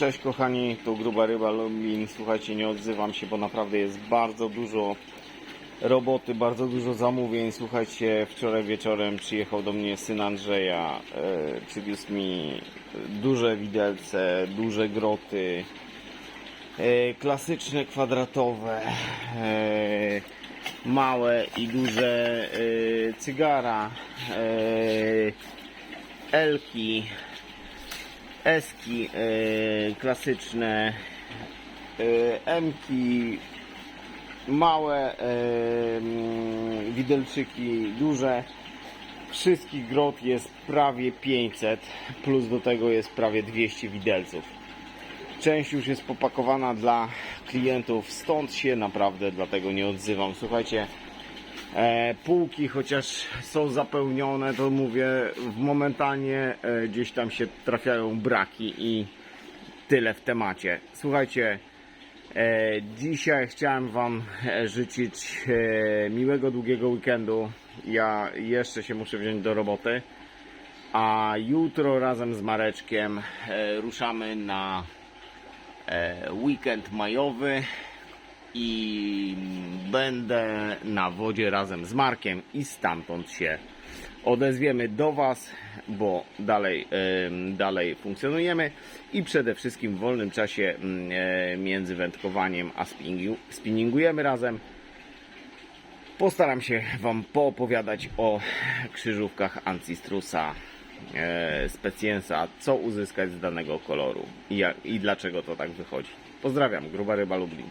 Cześć kochani, tu Gruba Ryba Lublin. Słuchajcie, nie odzywam się, bo naprawdę jest bardzo dużo roboty, bardzo dużo zamówień. Słuchajcie, wczoraj wieczorem przyjechał do mnie syn Andrzeja. E, przywiózł mi duże widelce, duże groty, e, klasyczne, kwadratowe, e, małe i duże cygara, elki, Eski e, klasyczne, e, Emki małe, e, widelczyki duże. Wszystkich grot jest prawie 500, plus do tego jest prawie 200 widelców. Część już jest popakowana dla klientów, stąd się naprawdę dlatego nie odzywam. Słuchajcie, półki, chociaż są zapełnione, to mówię, w momentalnie e, gdzieś tam się trafiają braki i tyle w temacie. Słuchajcie, e, dzisiaj chciałem Wam e, życzyć e, miłego, długiego weekendu. Ja jeszcze się muszę wziąć do roboty, a jutro razem z Mareczkiem e, ruszamy na e, weekend majowy i będę na wodzie razem z Markiem i stamtąd się odezwiemy do Was, bo dalej, dalej funkcjonujemy i przede wszystkim w wolnym czasie e, między wędkowaniem a spinningu, spinningujemy razem. Postaram się Wam poopowiadać o krzyżówkach Ancistrusa e, Speciensa, co uzyskać z danego koloru i, jak, i dlaczego to tak wychodzi. Pozdrawiam, Gruba Ryba Lublin.